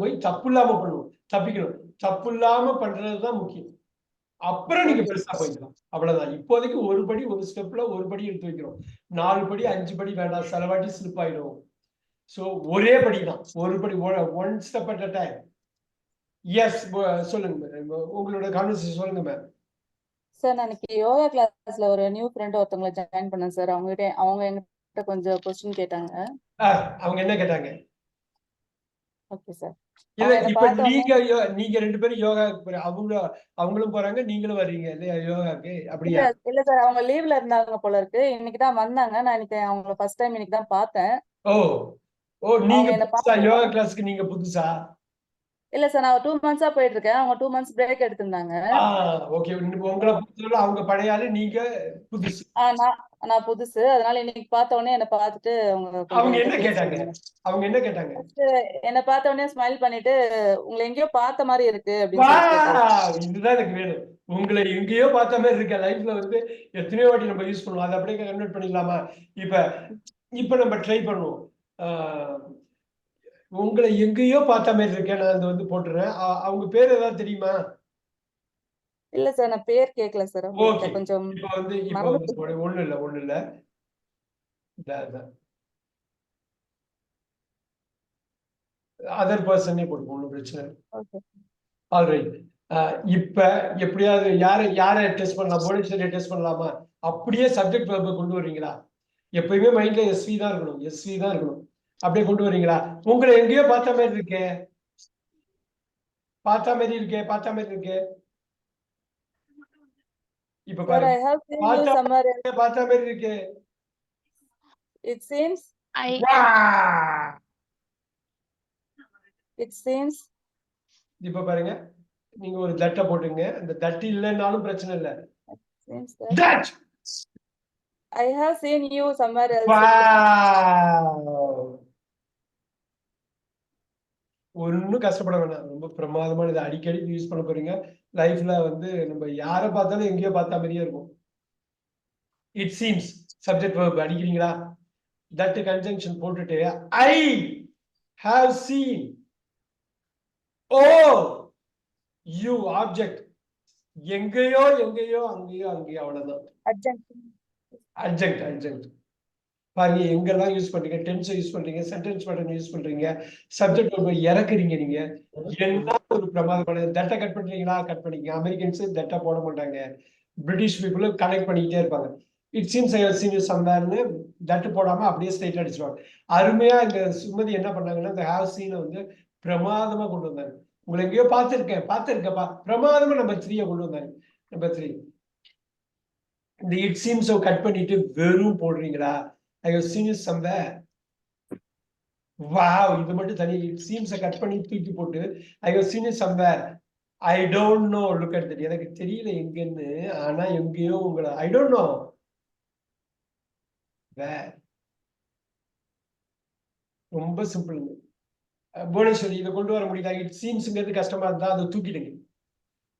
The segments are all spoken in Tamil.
போய் தப்பு இல்லாம பண்ணணும் தப்பிக்கணும். தப்பு இல்லாம பண்றதுதான் முக்கியம். அப்புறம் நீங்க பெருசா போய்க்கலாம். அவ்வளவுதான். இப்போதைக்கு ஒரு படி ஒரு ஸ்டெப்ல ஒரு படி எடுத்து வைக்கிறோம். நாலு படி அஞ்சு படி வேண்டாம். சில வாட்டி ஸ்லிப் ஆயிடும். சோ ஒரே படி தான் ஒரு படி one step at a time yes சொல்லுங்க ma'am. உங்களோட கான்வர்சேஷன் சொல்லுங்க மேம் சார் நான் இன்னைக்கு யோகா கிளாஸ்ல ஒரு நியூ ஃப்ரெண்ட் ஒருத்தவங்களை ஜாயின் பண்ணேன் சார் அவங்க அவங்க என்கிட்ட கொஞ்சம் கொஸ்டின் கேட்டாங்க. அவங்க என்ன கேட்டாங்க? ஓகே சார் இல்ல அவங்க இப்ப நீங்க நீங்க ரெண்டு பேரும் யோகா அவங்களும் அவங்களும் போறாங்க நீங்களும் வர்றீங்க இல்லையா யோகாக்கு? அப்படியா? இல்ல சார் அவங்க லீவ்ல இருந்தாங்க போல இருக்கு. இன்னைக்கு தான் வந்தாங்க. நான் இன்னைக்கு அவங்கள ஃபர்ஸ்ட் டைம் இன்னைக்கு தான் பார்த்தேன். ஓ ஓ நீங்க யோகா கிளாஸ்க்கு நீங்க புதுசா? இல்ல சார் நான் டூ மந்த்ஸா போயிட்டு இருக்கேன் அவங்க டூ மந்த்ஸ் பிரேக் எடுத்திருந்தாங்க. ஓகே உங்களை பொறுத்தவரை அவங்க பழைய ஆளு நீங்க புதுசு. நான் புதுசு. அதனால இன்னைக்கு பார்த்த உடனே என்ன பார்த்துட்டு அவங்க அவங்க என்ன கேட்டாங்க? அவங்க என்ன கேட்டாங்க? என்ன பார்த்த உடனே ஸ்மைல் பண்ணிட்டு உங்களை எங்கேயோ பார்த்த மாதிரி இருக்கு அப்படின்னு! இதுதான் எனக்கு வேணும். உங்களை எங்கேயோ பார்த்த மாதிரி இருக்க. லைஃப்ல வந்து எத்தனையோ வாட்டி நம்ம யூஸ் பண்ணுவோம். அதை அப்படியே கன்வெர்ட் பண்ணிக்கலாமா? இப்ப இப்ப நம்ம ட்ரை பண்ணுவோம். உங்களை எங்கேயோ பார்த்த மாதிரி இருக்கேன் நான் வந்து போட்டுறேன். அவங்க பேர் ஏதாவது தெரியுமா? இல்ல சார் நான் பேர் கேட்கல சார். கொஞ்சம் இப்ப வந்து இப்ப ஒண்ணு- ஒண்ணும் இல்ல. ஒண்ணும் இல்ல அதர் பர்சனே போட்டுக்கோ ஒன்றும் பிரச்சனை ஆல்ரைட் இப்ப எப்படியாவது யாரை யாரை டெஸ்ட் பண்ணலாம்? புவனேஸ்வரியை டெஸ்ட் பண்ணலாமா? அப்படியே சப்ஜெக்ட் கொண்டு வர்றீங்களா? எப்பயுமே மைண்ட்ல எஸ்வி தான் இருக்கணும். எஸ்வி தான் இருக்கணும். அப்படியே கொண்டு வர்றீங்களா உங்களை எங்கேயோ பார்த்த மாதிரி இருக்கே. பார்த்த மாதிரி இருக்கே பார்த்த மாதிரி இருக்கே. இப்ப பாருங்க. பார்த்தா- மாதிரி இருக்கே it seems I it seems இப்ப பாருங்க. நீங்க ஒரு தட்டை போட்டுங்க. அந்த தட்டு இல்லைன்னாலும் பிரச்சனை இல்ல. Seems that that! I have seen you somewhere else. ஒன்னும் கஷ்டப்பட வேணாம். ரொம்ப பிரமாதமான இது அடிக்கடி யூஸ் பண்ண போறீங்க. லைஃப்ல வந்து நம்ம யாரை பார்த்தாலும் எங்கேயோ பார்த்த மாதிரியே இருக்கும். இட் சீம்ஸ் சப்ஜெக்ட் verb அடிக்கிறீங்களா? தட் கன்ஜங்ஷன் போட்டுட்டு I have seen oh you object எங்கேயோ எங்கேயோ அங்கேயோ அங்கேயோ அவ்வளவுதான். அட்ஜெக்ட் அட்ஜெக்ட் பாருங்க எங்கெல்லாம் யூஸ் பண்றீங்க? டென்ஸை யூஸ் பண்றீங்க? சென்டென்ஸ் பேட்டர்ன் யூஸ் பண்றீங்க? சப்ஜெக்ட் ரொம்ப இறக்குறீங்க நீங்க. என்ன ஒரு பிரமாதமான தட்டை கட் பண்றீங்களா? கட் பண்ணிக்க அமெரிக்கன்ஸ் தட்டை போட மாட்டாங்க. பிரிட்டிஷ் பீப்புளும் கனெக்ட் பண்ணிக்கிட்டே இருப்பாங்க. இட் சீன்ஸ் ஐ சீன் சம்வேர்னு தட்டு போடாம அப்படியே ஸ்ட்ரைட் அடிச்சிருவாங்க. அருமையா இந்த சுமதி என்ன பண்ணாங்கன்னா இந்த ஹேவ் சீனை வந்து பிரமாதமா கொண்டு வந்தாங்க உங்களை எங்கேயோ பார்த்துருக்கேன் பார்த்துருக்கப்பா. பிரமாதமா நம்பர் த்ரீயை கொண்டு வந்தாங்க நம்பர் த்ரீ இந்த இட் சீம்ஸை கட் பண்ணிட்டு வெறும் போடுறீங்களா? I have seen is somewhere wow இது மட்டும் தனி சீம்ஸை கட் பண்ணி தூக்கி போட்டு I have seen is somewhere I don't know look at that எனக்கு தெரியல எங்கன்னு. ஆனா எங்கேயோ உங்களை ஐ டோன்ட் நோ வேர் ரொம்ப சிம்பிள் புவனேஸ்வரி இதை கொண்டு வர முடியல இட் சீம்ஸ்ங்கிறது கஷ்டமா இருந்தா அதை தூக்கிடுங்க.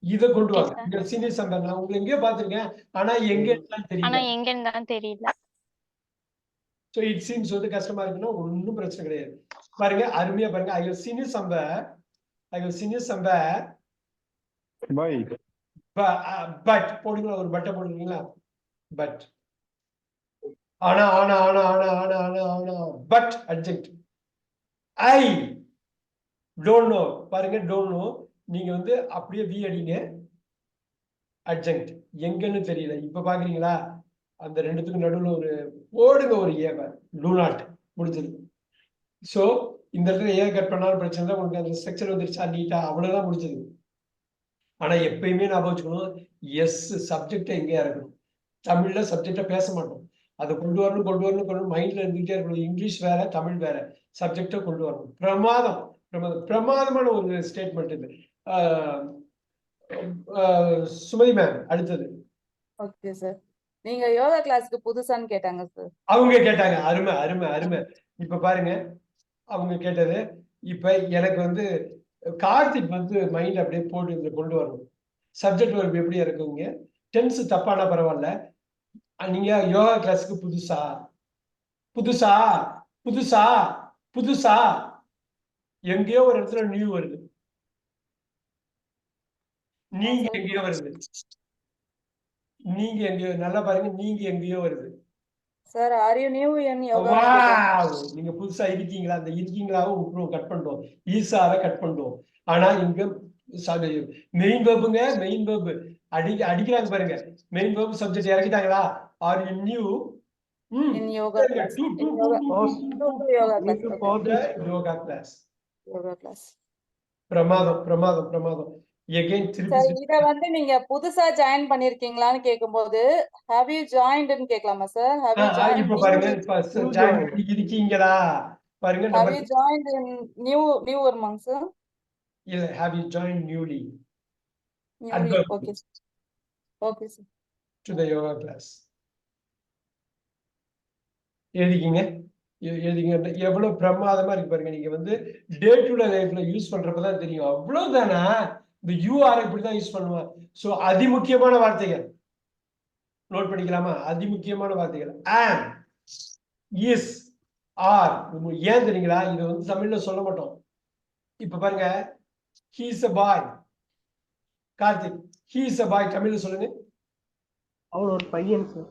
இதை கொண்டு வாங்க. சீனியர் சம்பர் நான் உங்களை எங்கேயோ பார்த்திருக்கேன். ஆனா எங்க தெரியல ஆனா எங்கன்னு தான் தெரியல. ஸோ இட் சீம்ஸ் வந்து கஷ்டமா இருக்குன்னா ஒன்றும் பிரச்சனை கிடையாது. பாருங்க அருமையா பாருங்க. I senior somewhere I senior somewhere Bye. But போடுங்களா ஒரு பட்டை போடுறீங்களா பட் ஆனா ஆனா ஆனா ஆனா ஆனா ஆனா ஆனா. பட் அட்ஜெக்ட் ஐ டோன்ட் நோ பாருங்க டோன்ட் நோ நீங்க வந்து அப்படியே வி அடிங்க. அட்ஜெக்ட் எங்கன்னு தெரியல. இப்ப பாக்குறீங்களா? அந்த ரெண்டுத்துக்கும் நடுவுல ஒரு போடுங்க ஒரு ஏவ. டூ நாட் முடிஞ்சது. சோ இந்த இடத்துல ஏ கட் பண்ணாலும் பிரச்சனை தான் உங்களுக்கு அந்த ஸ்ட்ரக்சர் வந்துருச்சா நீட்டா அவ்வளவுதான் முடிஞ்சது. ஆனா எப்பயுமே ஞாபகம் வச்சுக்கணும் எஸ் சப்ஜெக்டை எங்கேயா இருக்கணும். தமிழ்ல சப்ஜெக்டை பேச மாட்டோம். அதை கொண்டு வரணும் கொண்டு வரணும் கொண்டு வரணும். மைண்ட்ல இருந்துகிட்டே இருக்கணும். இங்கிலீஷ் வேற தமிழ் வேற. சப்ஜெக்டை கொண்டு வரணும். பிரமாதம். பிரமாதம். பிரமாதமான ஒரு ஸ்டேட்மெண்ட் இது. ஆஹ் ஆஹ் சுமதி மேம் அடுத்தது. ஓகே சார் நீங்க யோகா கிளாஸ்க்கு புதுசான்னு கேட்டாங்க சார் அவங்க கேட்டாங்க. அருமை அருமை அருமை. இப்ப பாருங்க. அவங்க கேட்டது இப்ப எனக்கு வந்து கார்த்திக் வந்து மைண்ட் அப்படியே போட்டு கொண்டு வரணும். சப்ஜெக்ட் ஒர்க் எப்படி இருக்குங்க? டென்ஸ் தப்பானா பரவாயில்ல. நீங்க யோகா கிளாஸ்க்கு புதுசா? புதுசா? புதுசா? புதுசா? எங்கேயோ ஒரு இடத்துல நியூ வருது. நீங்க எங்கேயோ வருது. நீங்க எங்கேயோ நல்லா பாருங்க நீங்க எங்கேயோ வருது. Sir are you new Wow! நீங்க புதுசா இருக்கீங்களா? அந்த இருக்கீங்களாவும் விட்டுருவோம் கட் பண்ணிட்டோம் ஈசாவை கட் பண்ணிட்டோம் ஆனா இங்க மெயின் வேர்புங்க மெயின் வேர்பு அடி அடிக்கிறாங்க பாருங்க. Main verb subject இறக்கிட்டாங்களா? Are you new yoga class பிரமாதம் பிரமாதம் பிரமாதம். இத வந்து நீங்க புதுசா ஜாயின் பண்ணிருக்கீங்களான்னு கேக்கும்போது ஹேவ் யூ ஜாயின்ட்னு கேட்கலாமா சார் ஹேவ் யூ ஆ, இப்ப பாருங்க பண்ணி இருக்கீங்களா பாருங்க have you joined in new new வருமாங்க sir இல்ல have you join newly. Okay okay sir to the yoga class எழுதிக்கிங்க எழுதிங்க. எவ்வளவு பிரமாதமா இருக்கு பாருங்க நீங்க வந்து டே டு டே லைஃப்ல யூஸ் பண்றப்பதான் தெரியும். அவ்வளவுதானா? இந்த யூஆர் இப்படிதான் யூஸ் பண்ணுவேன் ஸோ அதிமுக்கியமான வார்த்தைகள். நோட் பண்ணிக்கலாமா? அதிமுக்கியமான வார்த்தைகள். ஆம் இஸ் ஆர் ஏன் தெரியுங்களா? இதை வந்து தமிழ்ல சொல்ல மாட்டோம். இப்ப பாருங்க. He's a boy Karthik he's a boy தமிழ்ல சொல்லுங்க. அவர் ஒரு பையன் சார்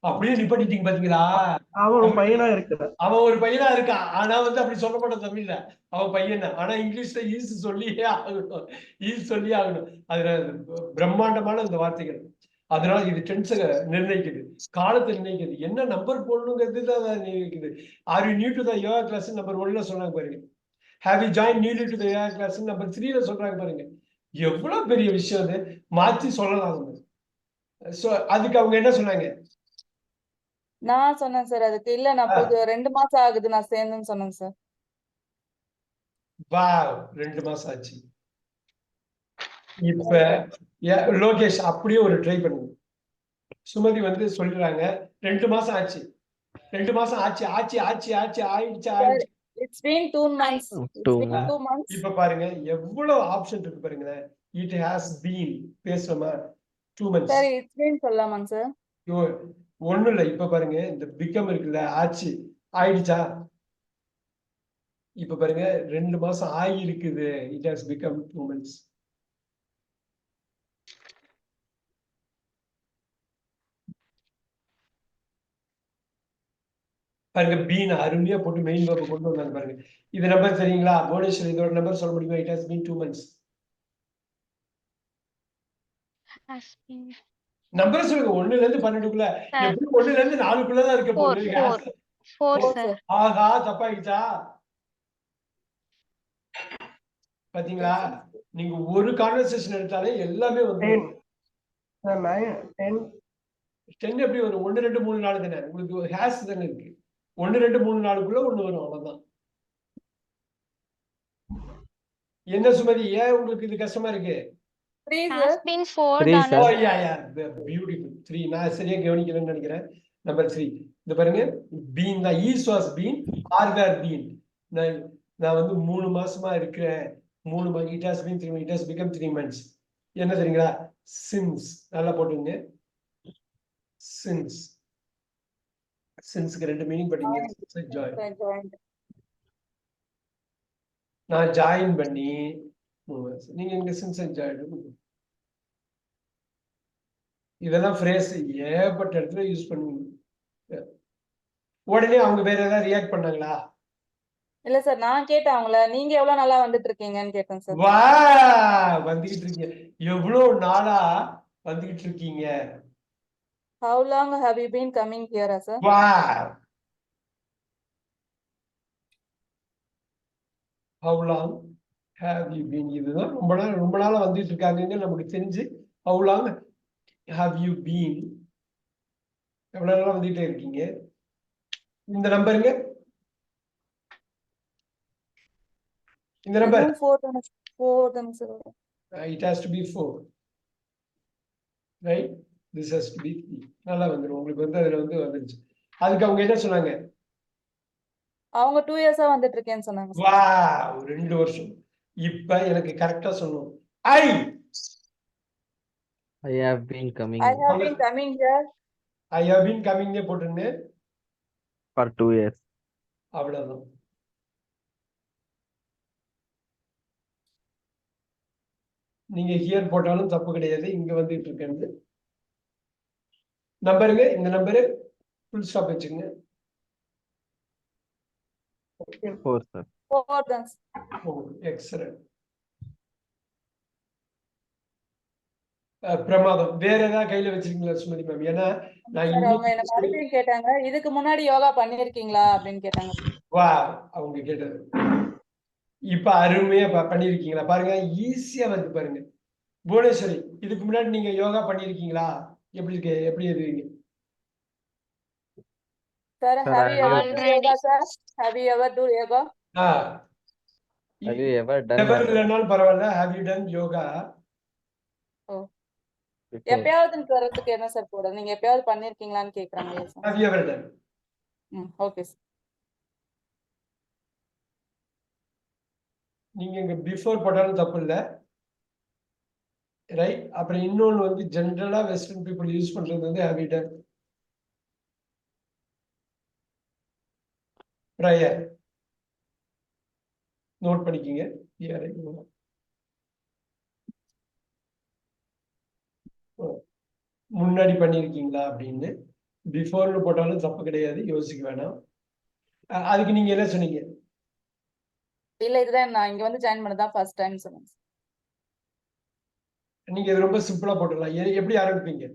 அப்படியே நிப்பாட்டிட்டீங்க பாத்தீங்களா? அவன் ஒரு பையனா இருக்கிறான். அவன் ஒரு பையனா இருக்கான். ஆனா வந்து அப்படி சொல்ல மாட்டான் தமிழ்ல. அவன் பையன். ஆனா இங்கிலீஷ்ல ஈஸ் சொல்லியே ஆகணும். ஈஸ் சொல்லியே ஆகணும். அதுல பிரம்மாண்டமான இந்த வார்த்தைகள். அதனால இது டென்ஸை நிர்ணயிக்குது. காலத்தை நிர்ணயிக்குது. என்ன நம்பர் போடணுங்கிறது தான் அதை நிர்ணயிக்குது. Are you new to the yoga class number ஒன்ல சொன்னாங்க பாருங்க. Have you join newly to the yoga class number த்ரீல சொல்றாங்க பாருங்க. எவ்வளவு பெரிய விஷயம் அது. மாத்தி சொல்லலாம் சோ அதுக்கு அவங்க என்ன சொன்னாங்க? நான் சொன்னேன் சார் அதுக்கு இல்ல நான் புது ரெண்டு மாசம் ஆகுது நான் சேர்ந்தேன்னு சொன்னேன் சார். வா ரெண்டு மாசம் ஆச்சு. இப்ப லோகேஷ் அப்படியே ஒரு ட்ரை பண்ணுங்க. சுமதி வந்து சொல்றாங்க ரெண்டு மாசம் ஆச்சு. ரெண்டு மாசம் ஆச்சு ஆச்சு ஆச்சு ஆச்சு ஆயிடுச்சு ஆயிடுச்சு. It's been two months Two it's been two months இப்ப பாருங்க எவ்வளவு ஆப்ஷன் இருக்கு பாருங்களேன் it has been பேசுறோமா two months sir it's been சொல்லலாமாங்க sir ஒண்ணும் இல்ல. இப்ப பாருங்க இந்த பிகம் இருக்குல்ல ஆச்சு. ஆயிடுச்சா? இப்ப பாருங்க ரெண்டு மாசம் ஆகி இருக்குது it has become two months பாருங்க பீன் அருமையா போட்டு மெயின் வேர்ப் கொண்டு வந்தாங்க பாருங்க. இது நம்பர் சரிங்களா புவனேஸ்வர் இதோட நம்பர் சொல்ல முடியுமா? It has been two months number சொல்லுங்க ஒண்ணுல இருந்து பன்னெண்டுக்குள்ள. எப்படி ஒண்ணுல இருந்து நாலுக்குள்ளதான் இருக்க Four, போகுது. ஆஹா தப்பாயிடுச்சா? பாத்தீங்களா? நீங்க ஒரு கான்வர்சேஷன் எடுத்தாலே எல்லாமே வந்து டென் எப்படி வரும்? ஒன்னு ரெண்டு மூணு நாலு தானே? உங்களுக்கு ஹேஸ் தானே இருக்கு. ஒன்னு ரெண்டு மூணு நாளுக்குள்ள ஒண்ணு வரும். அவ்வளவுதான். என்ன சுமதி? ஏன் உங்களுக்கு இது கஷ்டமா இருக்கு? Has been four Three, three நான் சரியா கவனிக்கலன்னு நினைக்கிறேன். நம்பர் த்ரீ இந்த பாருங்க பீன் தான் is was been are where been நான் நான் வந்து மூணு மாசமா இருக்கிறேன். மூணு மா it has been three it has become three months என்ன தெரியுங்களா? சின்ஸ் நல்லா போட்டுங்க சின்ஸ் சின்ஸ்க்கு ரெண்டு மீனிங் படிங்க ஜாயின் நான் ஜாயின் பண்ணி நீங்க இங்க சின்ஸ் ஜாயின் இதெல்லாம் ஃப்ரேஸ் ஏகப்பட்ட இடத்துல யூஸ் பண்ணுவீங்க. உடனே அவங்க வேற ஏதாவது ரியாக்ட் பண்ணாங்களா? இல்ல சார் நான் கேட்டேன் அவங்கள. நீங்க எவ்வளவு நல்லா வந்துட்டு இருக்கீங்கன்னு கேட்டேன் சார் வா வந்துகிட்டு இருக்கீங்க. எவ்வளவு நாளா வந்துகிட்டு இருக்கீங்க? How long have you been coming ஹியரா sir வா. How long have you been இதுதான் ரொம்ப நாள் ரொம்ப நாளா வந்துட்டு இருக்காங்கன்னு நமக்கு தெரிஞ்சு how long have you been எவ்வளவு நாளா வந்துட்டே இருக்கீங்க? இந்த நம்பருங்க இந்த number four four has to be four. Right? This has to be three. நல்லா வந்துரும். உங்களுக்கு வந்து அதுல வந்து வந்துருச்சு. அதுக்கு அவங்க என்ன சொன்னாங்க? அவங்க டூ இயர்ஸா வந்துட்டு இருக்கேன்னு சொன்னாங்க. வா ரெண்டு வருஷம். இப்ப எனக்கு கரெக்டா சொல்லணும். I I have been coming I have been coming sir I have been coming நே போட்டுருங்க ஃபார் 2 இயர்ஸ் அவ்வளவுதான். நீங்க ஹியர் போட்டாலும் தப்பு கிடையாது. இங்க வந்துட்டு இருக்கிறது. நம்பருங்க இந்த நம்பரு ஃபுல் ஸ்டாப் வச்சுங்க ஓகே ஃபோர் சார் ஃபோர் தான் எக்ஸலன்ட் பிரமாதம். வேற ஏதாவது கையில வச்சிருக்கீங்களா சுமதி மேம் ஏன்னா நான் கேட்டாங்க இதுக்கு முன்னாடி யோகா பண்ணிருக்கீங்களா அப்படின்னு கேட்டாங்க. வா அவங்க கேட்டது இப்ப அருமையா ப- பண்ணிருக்கீங்களா பாருங்க ஈஸியா வருது பாருங்க. புவனேஸ்வரி இதுக்கு முன்னாடி நீங்க யோகா பண்ணிருக்கீங்களா எப்படி இருக்கு? எப்படி இருக்குங்க sir have you ever to yoga sir have you ever to yoga ah. Ever இல்லைனாலும் பரவாயில்ல. Have you done yoga? எப்பயாவதுன்னு வரதுக்கு என்ன சார் போட நீங்க எப்பயாவது பண்ணிருக்கீங்களான்னு கேக்குறாங்க சார் ஓகே சார் நீங்க இங்க பிஃபோர் போட்டாலும் தப்பு இல்ல. ரைட் அப்புறம் இன்னொன்னு வந்து ஜென்ரலா வெஸ்டர்ன் பீப்புள் யூஸ் பண்றது வந்து டன் ப்ரேயர் நோட் பண்ணிக்கிங்க Here I go. ஓ, முன்னாடி பண்ணிருக்கீங்களா அப்படின்னு. பிஃபோர்னு போட்டாலும் தப்பு கிடையாது யோசிக்க வேணாம். அதுக்கு நீங்க என்ன சொன்னீங்க? இல்ல இதுதான் நான் இங்க வந்து ஜாயின் பண்ணதான் ஃபர்ஸ்ட் டைம் சொன்னேன். நீங்க இது ரொம்ப சிம்பிளா போட்டுடலாம். எப்படி ஆரம்பிப்பீங்க?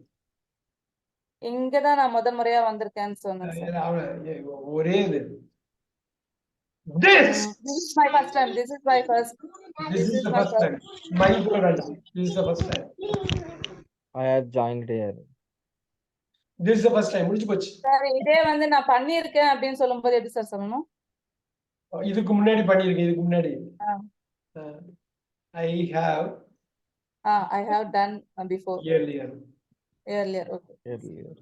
இங்கதான் நான் முதல் முறையா வந்திருக்கேன்னு சொன்னேன் ஒரே இது. This this is my first time. This is my first this is the first time. My god this is the first time. I have joined here. this is the first time. முடிஞ்சு போச்சு. சார் இதே வந்து நான் பண்ணியிருக்கேன் அப்படின்னு சொல்லும்போது எப்படி சார் சொல்லணும்? இதுக்கு முன்னாடி பண்ணிருக்கேன் இதுக்கு முன்னாடி. I have ah I have done before earlier. Earlier okay Earlier.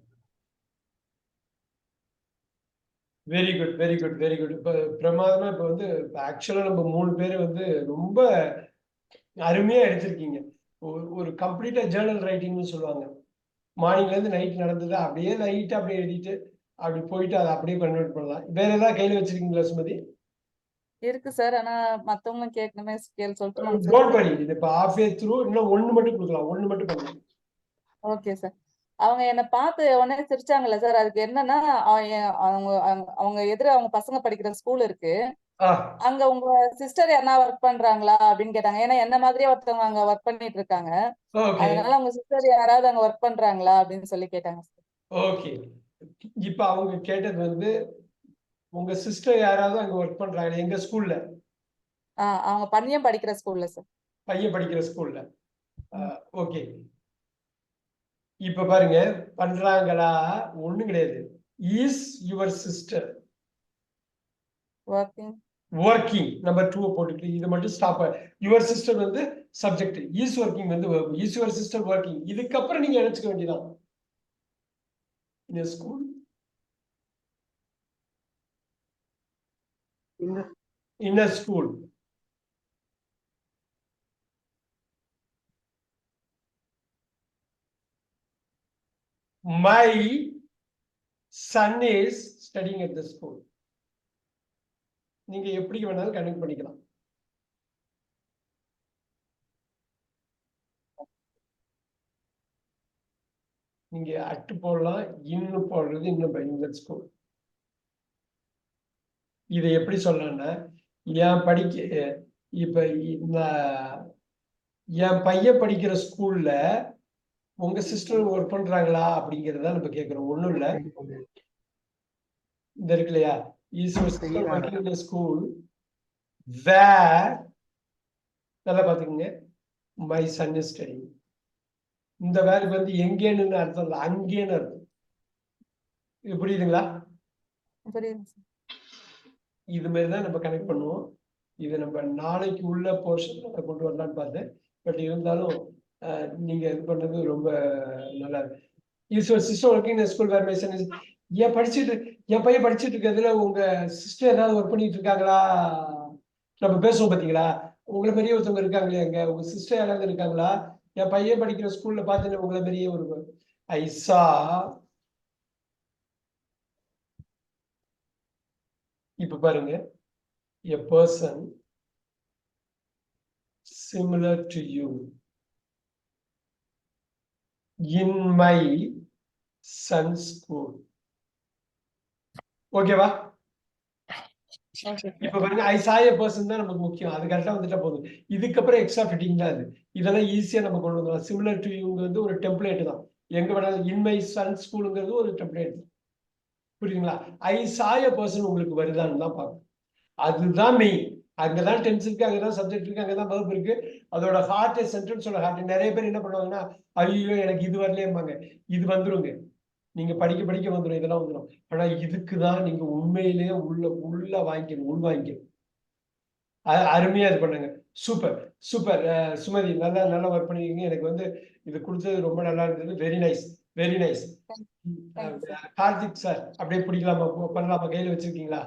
Very good very good very good இப்போ பிரமாதமா இப்போ வந்து ஆக்சுவலா நம்ம மூணு பேர் வந்து ரொம்ப அருமையா எடுத்திருக்கீங்க. ஒரு ஒரு கம்ப்ளீட்டா ஜேர்னல் ரைட்டிங்னு சொல்லுவாங்க. மார்னிங்ல இருந்து நைட் நடந்தது அப்படியே லைட்டா அப்படியே எழுதிட்டு அப்படி போயிட்டு அதை அப்படியே கன்வெர்ட் பண்ணலாம். வேற ஏதாவது கையில வச்சிருக்கீங்களா சுமதி? இருக்கு சார் ஆனா மத்தவங்க கேட்கணுமே கேள் சொல்லிட்டு டோன்ட் வரி இது இப்போ ஆஃப் ஏ த்ரூ இன்னும் ஒண்ணு மட்டும் கொடுக்கலாம் ஒண்ணு மட்டும் பண்ணலாம் ஓகே சார் அவங்க என்ன பார்த்து உடனே சிரிச்சாங்கல்ல சார் அதுக்கு என்னன்னா அவங்க அவங்க- எதிர அவங்க பசங்க படிக்கிற ஸ்கூல் இருக்கு. அங்க உங்க சிஸ்டர் யாரா ஒர்க் பண்றாங்களா அப்படின்னு கேட்டாங்க. ஏன்னா என்ன மாதிரியே ஒருத்தவங்க அங்க ஒர்க் பண்ணிட்டு இருக்காங்க. அதனால உங்க சிஸ்டர் யாராவது அங்க ஒர்க் பண்றாங்களா அப்படின்னு சொல்லி கேட்டாங்க. ஓகே இப்போ அவங்க கேட்டது வந்து உங்க சிஸ்டர் யாராவது அங்க ஒர்க் பண்றாங்க எங்க ஸ்கூல்ல அவங்க பையன் படிக்கிற ஸ்கூல்ல சார் பையன் படிக்கிற ஸ்கூல்ல ஓகே இப்ப பாருங்க பண்றாங்களா? ஒண்ணும் கிடையாது. Is your sister working working number two போட்டுட்டு இது மட்டும் ஸ்டாப் யுவர் சிஸ்டர் வந்து சப்ஜெக்ட் இஸ் ஒர்க்கிங் வந்து இஸ் யுவர் சிஸ்டர் ஒர்க்கிங் இதுக்கப்புறம் நீங்க நினைச்சுக்க வேண்டியதான் இந்த school a school. My son is studying at the school. நீங்க எப்படி வேணாலும் கனெக்ட் பண்ணிக்கலாம். நீங்க அட்டு போடலாம் இன்னு போடுறது இன்னும் பயங்கர ஸ்கூல் இதை எப்படி சொல்லலாம்னா என் படிக்க இப்ப நான் என் பையன் படிக்கிற ஸ்கூல்ல உங்க சிஸ்டர் ஒர்க் பண்றாங்களா அப்படிங்கறத நம்ம கேக்குறோம் ஒண்ணும் இல்ல. இந்த இருக்கு இல்லையா? Is working in school where நல்லா பாத்துக்கோங்க மை சன் இஸ் ஸ்டடி இந்த வேருக்கு வந்து எங்கேன்னு அர்த்தம் இல்லை அங்கேன்னு அர்த்தம். இது புரியுதுங்களா இது மாதிரி தான் நம்ம கனெக்ட் பண்ணுவோம். இது நம்ம நாளைக்கு உள்ள போர்ஷன் கொண்டு வரலாம்னு பார்த்தேன். பட் இருந்தாலும் நீங்க இது பண்ணது ரொம்ப நல்லா இருக்கு. Is sister working school where my son என் படிச்சுட்டு என் பையன் படிச்சுட்டு இருக்கிறதுல உங்க சிஸ்டர் ஏதாவது ஒர்க் பண்ணிட்டு இருக்காங்களா? நம்ம பேசுவோம் பாத்தீங்களா? உங்களை பெரிய ஒருத்தவங்க இருக்காங்களே அங்க. உங்க சிஸ்டர் யாராவது இருக்காங்களா? என் பையன் படிக்கிற ஸ்கூல்ல பாத்தீங்கன்னா உங்களை பெரிய ஒரு ஐசா. இப்ப பாருங்க. A person similar to you in my son school ஓகேவா ஓகே இப்ப பாருங்க ஐ சாய பர்சன் தான் நமக்கு முக்கியம். அது கரெக்டா வந்துட்டா போதும். இதுக்கப்புறம் எக்ஸ்ட்ரா ஃபிட்டிங் தான் அது. இதெல்லாம் ஈஸியா நம்ம கொண்டு வந்துடலாம். சிமிலர் டு இவங்க வந்து ஒரு டெம்ப்ளேட் தான். எங்க வேணாலும் இன்மை சன் ஸ்கூலுங்கிறது ஒரு டெம்ப்ளேட் தான் புரியுதுங்களா ஐ சாய பர்சன் உங்களுக்கு வருதான்னு தான் பார்க்கணும். அதுதான் மெயின் அங்கதான் டென்ஸ் இருக்கு அங்கதான் சப்ஜெக்ட் இருக்கு அங்கதான் வகுப்பு இருக்கு. அதோட ஹார்ட் சென்டென்ஸோட ஹார்ட் நிறைய பேர் என்ன பண்ணுவாங்கன்னா ஐயோ எனக்கு இது வரலையேம்பாங்க. இது வந்துருங்க. நீங்க படிக்க படிக்க வந்துடும் இதெல்லாம் வந்துடும் ஆனா இதுக்கு தான் நீங்க உண்மையிலேயே உள்ள உள்ள வாங்கிக்கணும் உள் வாங்கிக்கணும். அருமையா இது பண்ணுங்க. Super super. சுமதி நல்லா நல்லா ஒர்க் பண்ணிருக்கீங்க. எனக்கு வந்து இது கொடுத்தது ரொம்ப நல்லா இருந்தது. Very nice very nice. Karthik sir அப்படியே பிடிக்கலாமா? பண்ணலாமா? கையில வச்சிருக்கீங்களா?